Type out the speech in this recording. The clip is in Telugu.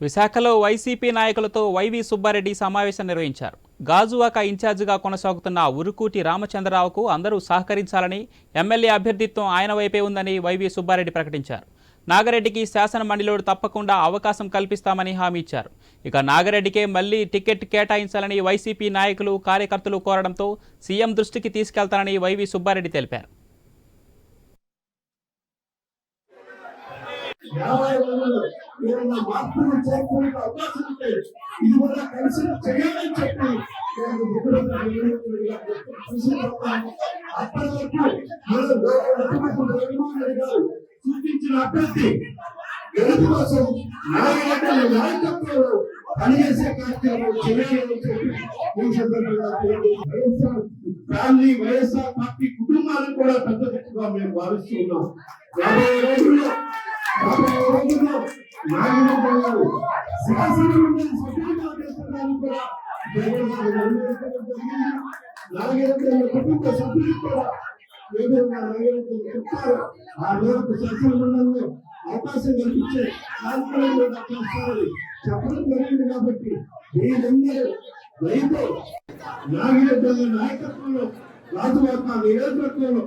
విశాఖలో వైసీపీ నాయకులతో వైవి సుబ్బారెడ్డి సమావేశం నిర్వహించారు. గాజువాక ఇన్ఛార్జిగా కొనసాగుతున్న ఉరుకూటి రామచంద్రరావుకు అందరూ సహకరించాలని ఎమ్మెల్యే అభ్యర్థిత్వం ఆయన వైపే ఉందని వైవి సుబ్బారెడ్డి ప్రకటించారు. నాగరెడ్డికి శాసన మండలిలో తప్పకుండా అవకాశం కల్పిస్తామని హామీ ఇచ్చారు. ఇక నాగరెడ్డికే మళ్ళీ టికెట్ కేటాయించాలని వైసీపీ నాయకులు కార్యకర్తలు కోరడంతో సీఎం దృష్టికి తీసుకెళ్తానని వైవి సుబ్బారెడ్డి తెలిపారు. యాభై ఏమైనా మార్పులు చేర్పులకు అవకాశం ఉంటే ఇది కూడా కలిసి చేయాలని చెప్పి నేను అప్పటి వరకు సూచించిన అభ్యర్థి గెలుపు కోసం నాయకుల నాయకత్వంలో పనిచేసే కార్యక్రమం చేయాలని చెప్పి ఈ సందర్భంగా వైఎస్ఆర్ ఫ్యామిలీ వైఎస్ఆర్ పార్టీ కుటుంబాలను కూడా పెద్ద మేము భావిస్తున్నాం. రాబోయే రోజుల్లో రాబోయే కుటుంబ సభ్యులు కూడా ఏదో నాగేంద్ర ఆ మేరకు శాసనమండలిలో అవకాశం కల్పించే చేస్తారని చెప్పడం జరిగింది కాబట్టి మీరందరూ రైతు నాయకత్వంలో రాజువాక నియోజకవర్గంలో